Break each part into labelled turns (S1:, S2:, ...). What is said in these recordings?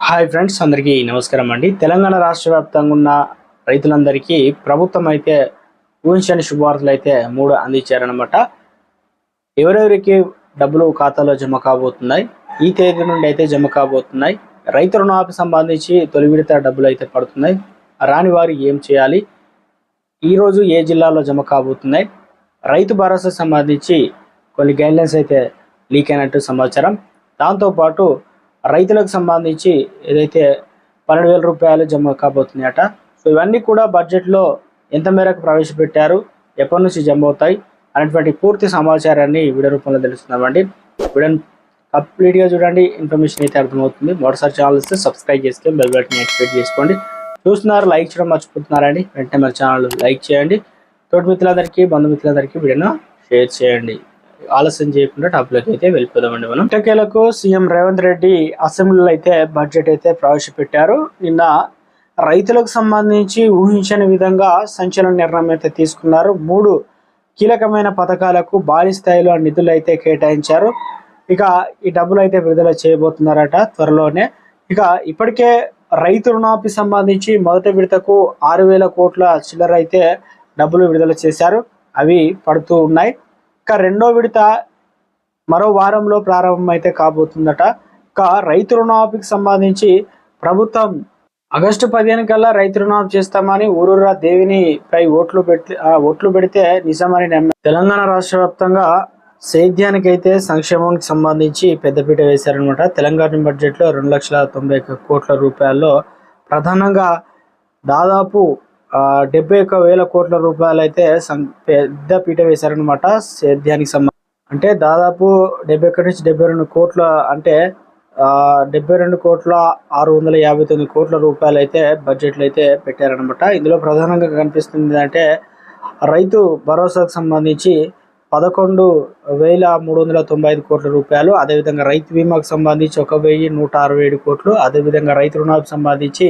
S1: Hi friends అందరికీ నమస్కారం అండి. తెలంగాణ రాష్ట్ర వ్యాప్తంగా ఉన్న రైతులందరికీ ప్రభుత్వం అయితే ఊహించని శుభవార్తలు అయితే మూడు అందించారనమాట ఎవరెవరికి డబ్బులు ఖాతాలో జమ కాబోతున్నాయి ఈ తేదీ నుండి అయితే జమ కాబోతున్నాయి రైతు రుణమాఫీ సంబంధించి తొలి విడత డబ్బులు అయితే పడుతున్నాయి రాని వారు ఏం చేయాలి ఈ రోజు ఏ జిల్లాలో జమ కాబోతున్నాయి రైతు భరోసా సంబంధించి కొన్ని గైడ్లైన్స్ అయితే లీక్ అయినట్టు సమాచారం. దాంతోపాటు రైతులకు సంబంధించి ఏదైతే పన్నెండు వేల రూపాయలు జమ కాబోతున్నాయట. సో ఇవన్నీ కూడా బడ్జెట్లో ఎంత మేరకు ప్రవేశపెట్టారు ఎప్పటి నుంచి జమ అవుతాయి అనేటువంటి పూర్తి సమాచారాన్ని వీడియో రూపంలో తెలుస్తున్నామండి. వీడియోని కంప్లీట్గా చూడండి ఇన్ఫర్మేషన్ అయితే అర్థమవుతుంది. మరోసారి ఛానల్ ఇస్తే సబ్స్క్రైబ్ చేసుకొని బెల్ బటన్ యాక్టివేట్ చేసుకోండి. చూస్తున్నారు లైక్ చేయడం మర్చిపోతున్నారండి వెంటనే మన ఛానల్ లైక్ చేయండి. తోటి మిత్రులందరికీ బంధుమిత్రులందరికీ వీడియోను షేర్ చేయండి. ఆలస్యం చేయకుండా టాపిక్ అయితే వెళ్ళిపోదామండి మనం. ఎట్టకేలకు సీఎం రేవంత్ రెడ్డి అసెంబ్లీలో అయితే బడ్జెట్ అయితే ప్రవేశపెట్టారు. నిన్న రైతులకు సంబంధించి ఊహించని విధంగా సంచలన నిర్ణయం అయితే తీసుకున్నారు. మూడు కీలకమైన పథకాలకు భారీ స్థాయిలో నిధులు అయితే కేటాయించారు. ఇక ఈ డబ్బులు అయితే విడుదల చేయబోతున్నారట త్వరలోనే. ఇక ఇప్పటికే రైతు రుణాపి సంబంధించి మొదటి విడతకు ఆరు వేల కోట్ల చిల్లర అయితే డబ్బులు విడుదల చేశారు. అవి పడుతూ ఉన్నాయి. ఇక రెండో విడత మరో వారంలో ప్రారంభం అయితే కాబోతుందట. ఇక రైతు రుణమాఫీకి సంబంధించి ప్రభుత్వం ఆగస్టు పదిహేను కల్లా రైతు రుణమాఫీ చేస్తామని ఊరూరా దేవిని పై ఓట్లు పెడితే ఓట్లు పెడితే నిజమని నమ్మ తెలంగాణ రాష్ట్ర వ్యాప్తంగా సేద్యానికి అయితే సంక్షేమానికి సంబంధించి పెద్దపీట వేశారనమాట తెలంగాణ బడ్జెట్లో రెండు లక్షల తొంభై కోట్ల రూపాయల్లో ప్రధానంగా దాదాపు డెబ్బై ఒక్క వేల కోట్ల రూపాయలు అయితే సం- పెద్ద పీట వేశారనమాట సేద్యానికి సంబంధించి. అంటే దాదాపు డెబ్బై ఒకటి నుంచి డెబ్బై రెండు కోట్ల అంటే డెబ్బై రెండు కోట్ల ఆరు వందల యాభై తొమ్మిది కోట్ల రూపాయలు అయితే బడ్జెట్లు అయితే పెట్టారనమాట ఇందులో ప్రధానంగా కనిపిస్తుంది అంటే రైతు భరోసాకు సంబంధించి పదకొండు వేల మూడు వందల తొంభై ఐదు కోట్ల రూపాయలు. అదేవిధంగా రైతు బీమాకు సంబంధించి ఒక వెయ్యి నూట అరవై ఏడు కోట్లు. అదేవిధంగా రైతు రుణాలకు సంబంధించి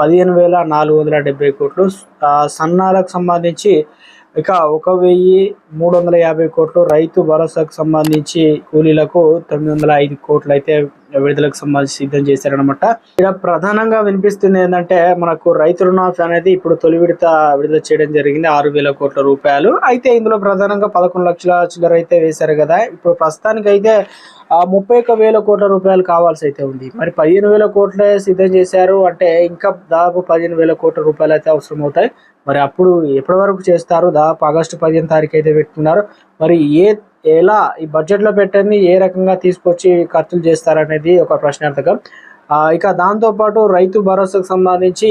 S1: పదిహేను వేల నాలుగు వందల డెబ్బై కోట్లు. సన్నాలకు సంబంధించి ఇక ఒక వెయ్యి మూడు వందల యాభై కోట్లు రైతు భరోసాకు సంబంధించి కూలీలకు తొమ్మిది వందల ఐదు కోట్లు అయితే విడుదలకు సంబంధించి సిద్ధం చేశారనమాట ఇక్కడ ప్రధానంగా వినిపిస్తుంది ఏంటంటే మనకు రైతు రుణమాఫీ అనేది ఇప్పుడు తొలి విడత విడుదల చేయడం జరిగింది. ఆరు వేల కోట్ల రూపాయలు. అయితే ఇందులో ప్రధానంగా పదకొండు లక్షల చిల్లర అయితే వేశారు కదా. ఇప్పుడు ప్రస్తుతానికి అయితే ముప్పై ఒక్క వేల కోట్ల రూపాయలు కావాల్సి అయితే ఉంది. మరి పదిహేను వేల కోట్లే సిద్ధం చేశారు. అంటే ఇంకా దాదాపు పదిహేను వేల కోట్ల రూపాయలు అయితే అవసరం అవుతాయి మరి అప్పుడు ఎప్పటి వరకు చేస్తారు? దాదాపు ఆగస్టు పదిహేను తారీఖు అయితే పెట్టుకున్నారు. మరి ఏ ఎలా ఈ బడ్జెట్లో పెట్టింది ఏ రకంగా తీసుకొచ్చి ఖర్చులు చేస్తారనేది ఒక ప్రశ్నార్థకం. ఇక దాంతోపాటు రైతు భరోసాకు సంబంధించి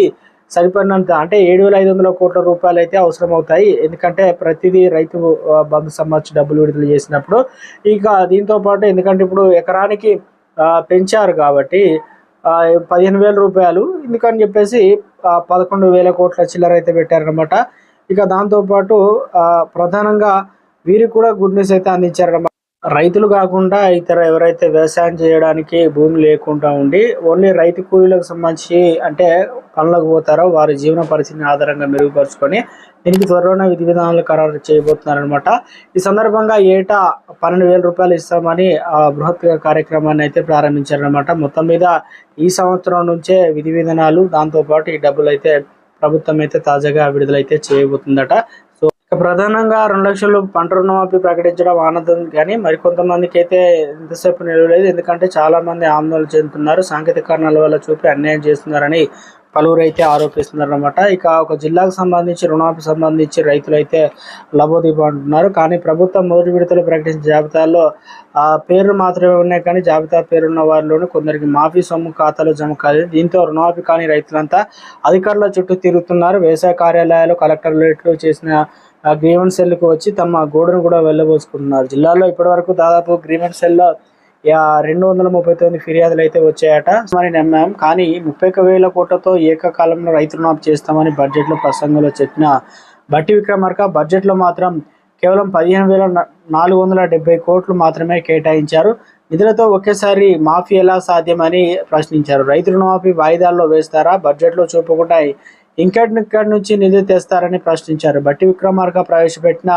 S1: సరిపడినంత అంటే ఏడు వేల ఐదు వందల కోట్ల రూపాయలు అయితే అవసరం అవుతాయి ఎందుకంటే ప్రతిదీ రైతు బంధు సంబంధించి డబ్బులు విడుదల చేసినప్పుడు ఇక దీంతో పాటు ఎందుకంటే ఇప్పుడు ఎకరానికి పెంచారు కాబట్టి పదిహేను వేల రూపాయలు. ఎందుకని చెప్పేసి పదకొండు వేల కోట్ల చిల్లర అయితే పెట్టారనమాట ఇక దాంతోపాటు ఆ, ప్రధానంగా వీరికి కూడా గుడ్ న్యూస్ అయితే అందించారనమాట రైతులు కాకుండా ఇతర ఎవరైతే వ్యవసాయం చేయడానికి భూమి లేకుండా ఉండి ఓన్లీ రైతు కూలీలకు సంబంధించి అంటే పనులకు పోతారో వారి జీవన పరిస్థితిని ఆధారంగా మెరుగుపరుచుకొని దీనికి త్వరలోనే విధి విధానాలు ఖరారు చేయబోతున్నారనమాట ఈ సందర్భంగా ఏటా పన్నెండు వేల రూపాయలు ఇస్తామని ఆ బృహత్ కార్యక్రమాన్ని అయితే ప్రారంభించారనమాట మొత్తం మీద ఈ సంవత్సరం నుంచే విధి విధానాలు దాంతోపాటు ఈ డబ్బులు అయితే ప్రభుత్వం అయితే తాజాగా విడుదలైతే చేయబోతుందట. సో ప్రధానంగా రెండు లక్షలు పంట రుణమాఫీ ప్రకటించడం ఆనందం కానీ మరికొంతమందికి అయితే ఎంతసేపు నిలవలేదు. ఎందుకంటే చాలామంది ఆందోళన చెందుతున్నారు. సాంకేతిక కారణాల వల్ల చూపి అన్యాయం చేస్తున్నారని పలువురు అయితే ఆరోపిస్తున్నారు అనమాట ఇక ఒక జిల్లాకు సంబంధించి రుణాలకు సంబంధించి రైతులు అయితే లబోదీపం అంటున్నారు కానీ ప్రభుత్వం మొదటి విడతలో ప్రకటించిన జాబితాలో ఆ పేర్లు మాత్రమే ఉన్నాయి. కానీ జాబితా పేరున్న వారిలోనూ కొందరికి మాఫీ సొమ్ము ఖాతాలో జమ కాలేదు. దీంతో రుణమాఫీ కాని రైతులంతా అధికారుల చుట్టూ తిరుగుతున్నారు. వ్యవసాయ కార్యాలయాలు కలెక్టరేట్లు చేసిన గ్రీవెన్స్ సెల్కు వచ్చి తమ గోడును కూడా వెళ్ళబోసుకుంటున్నారు జిల్లాలో ఇప్పటివరకు దాదాపు గ్రీవెన్స్ సెల్లో రెండు వందల ముప్పై తొమ్మిది ఫిర్యాదులు అయితే వచ్చాయట. మరి నమ్మాం. కానీ ముప్పై ఒక వేల కోట్లతో ఏకకాలంలో రైతు రుణమాఫీ చేస్తామని బడ్జెట్లో ప్రసంగంలో చెప్పిన బట్టి విక్రమార్క బడ్జెట్లో మాత్రం కేవలం పదిహేను వేల నాలుగు వందల డెబ్బై కోట్లు మాత్రమే కేటాయించారు. నిధులతో ఒకేసారి మాఫీ ఎలా సాధ్యమని ప్రశ్నించారు. రైతు రుణమాఫీ వాయిదాల్లో వేస్తారా? బడ్జెట్లో చూపకుండా ఇంకటి నుంచి నిధులు తెస్తారని ప్రశ్నించారు. బట్టి విక్రమార్క ప్రవేశపెట్టిన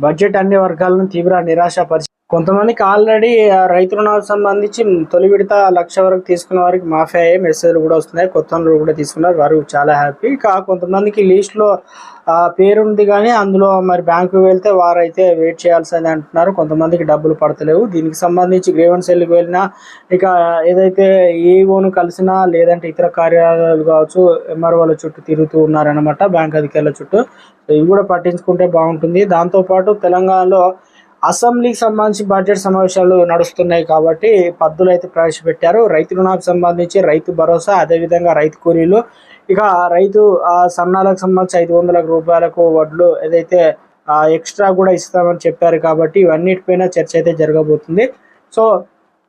S1: బడ్జెట్ అన్ని వర్గాలను తీవ్ర నిరాశపరిచి కొంతమందికి ఆల్రెడీ రైతు రుణాలకు సంబంధించి తొలి విడత లక్ష వరకు తీసుకున్న వారికి మాఫీ అయ్యే మెసేజ్లు కూడా వస్తున్నాయి. కొత్త వాళ్ళు కూడా తీసుకున్నారు. వారు చాలా హ్యాపీ ఇక కొంతమందికి లిస్ట్లో పేరుంది కానీ అందులో మరి బ్యాంకు వెళ్తే వారైతే వెయిట్ చేయాల్సింది అంటున్నారు. కొంతమందికి డబ్బులు పడతలేవు. దీనికి సంబంధించి గ్రీవెన్స్ సెల్కి వెళ్ళినా ఇక ఏదైతే ఏఓను కలిసినా లేదంటే ఇతర కార్యాలయాలు కావచ్చు ఎంఆర్ఓల చుట్టూ తిరుగుతూ ఉన్నారనమాట బ్యాంక్ అధికారుల చుట్టూ. ఇవి కూడా పట్టించుకుంటే బాగుంటుంది. దాంతోపాటు తెలంగాణలో అసెంబ్లీకి సంబంధించి బడ్జెట్ సమావేశాలు నడుస్తున్నాయి కాబట్టి పద్దులు అయితే ప్రవేశపెట్టారు. రైతు రుణాలకు సంబంధించి రైతు భరోసా అదేవిధంగా రైతు కూలీలు. ఇక రైతు ఆ, సన్నాలకు సంబంధించి ఐదు వందల రూపాయలకు వడ్లు ఏదైతే ఎక్స్ట్రా కూడా ఇస్తామని చెప్పారు కాబట్టి ఇవన్నిటిపైన చర్చ అయితే జరగబోతుంది. సో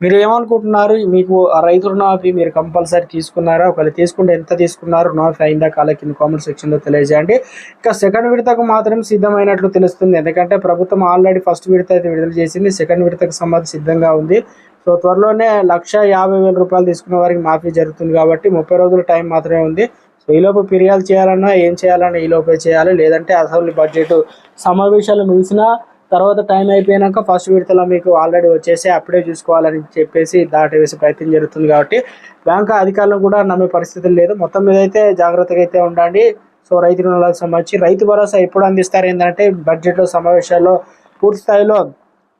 S1: మీరు ఏమనుకుంటున్నారు? మీకు ఆ రైతు రుణమాఫీ మీరు కంపల్సరీ తీసుకున్నారా? ఒకవేళ తీసుకుంటే ఎంత తీసుకున్నారు? రుణమాఫీ అయిందా కాలే కింద కామెంట్ సెక్షన్లో తెలియజేయండి. ఇక సెకండ్ విడతకు మాత్రం సిద్ధమైనట్లు తెలుస్తుంది. ఎందుకంటే ప్రభుత్వం ఆల్రెడీ ఫస్ట్ విడత అయితే విడుదల చేసింది. సెకండ్ విడతకు సంబంధించి సిద్ధంగా ఉంది. సో త్వరలోనే లక్ష యాభై వేల రూపాయలు తీసుకున్న వారికి మాఫీ జరుగుతుంది కాబట్టి ముప్పై రోజుల టైం మాత్రమే ఉంది. సో ఈలోపు ఫిర్యాదు చేయాలన్నా ఏం చేయాలన్నా ఈలోపే చేయాలి. లేదంటే అసెంబ్లీ బడ్జెట్ సమావేశాలు ముగిసినా తర్వాత టైం అయిపోయాక ఫస్ట్ విడతలో మీకు ఆల్రెడీ వచ్చేసి అప్పుడే చూసుకోవాలని చెప్పేసి దాటివేసే ప్రయత్నం జరుగుతుంది కాబట్టి బ్యాంక్ అధికారులు కూడా నమ్మే పరిస్థితులు లేదు. మొత్తం మీద అయితే జాగ్రత్తగా అయితే ఉండండి. సో రైతు రుణాలకు సంబంధించి రైతు భరోసా ఎప్పుడు అందిస్తారు? ఏంటంటే బడ్జెట్లో సమావేశాల్లో పూర్తి స్థాయిలో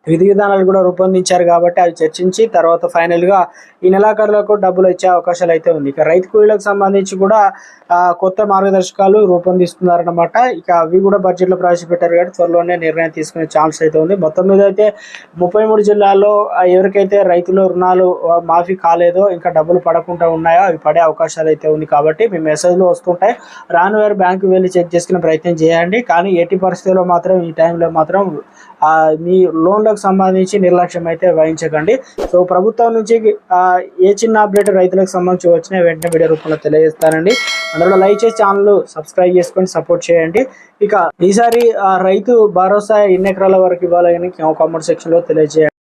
S1: విధి విధానాలు కూడా రూపొందించారు కాబట్టి అవి చర్చించి తర్వాత ఫైనల్గా ఈ నెలాఖరులకు డబ్బులు ఇచ్చే అవకాశాలు అయితే ఉంది. ఇక రైతు కూలీలకు సంబంధించి కూడా కొత్త మార్గదర్శకాలు రూపొందిస్తున్నారన్నమాట. ఇక అవి కూడా బడ్జెట్లో ప్రవేశపెట్టారు కాబట్టి త్వరలోనే నిర్ణయం తీసుకునే ఛాన్స్ అయితే ఉంది. మొత్తం మీద అయితే ముప్పై మూడు జిల్లాల్లో ఎవరికైతే రైతుల రుణాలు మాఫీ కాలేదో ఇంకా డబ్బులు పడకుండా ఉన్నాయో అవి పడే అవకాశాలు అయితే ఉంది కాబట్టి మీ మెసేజ్లు వస్తుంటాయి. రాను వారు బ్యాంకు వెళ్ళి చెక్ చేసుకునే ప్రయత్నం చేయండి. కానీ ఎట్టి పరిస్థితుల్లో మాత్రం ఈ టైంలో మాత్రం మీ లోన్ల రైతులకు సంబంధించి నిర్లక్ష్యం అయితే వహించకండి. సో ప్రభుత్వం నుంచి ఆ, ఏ చిన్న అప్డేట్ రైతులకు సంబంధించి వచ్చిన వెంటనే వీడియో రూపంలో తెలియజేస్తానండి. అందులో లైక్ చేసి ఛానల్ సబ్స్క్రైబ్ చేసుకొని సపోర్ట్ చేయండి. ఇక ఈసారి ఆ, రైతు భరోసా ఎన్ని ఎకరాల వరకు ఇవ్వాలని కామెంట్ సెక్షన్లో తెలియజేయండి.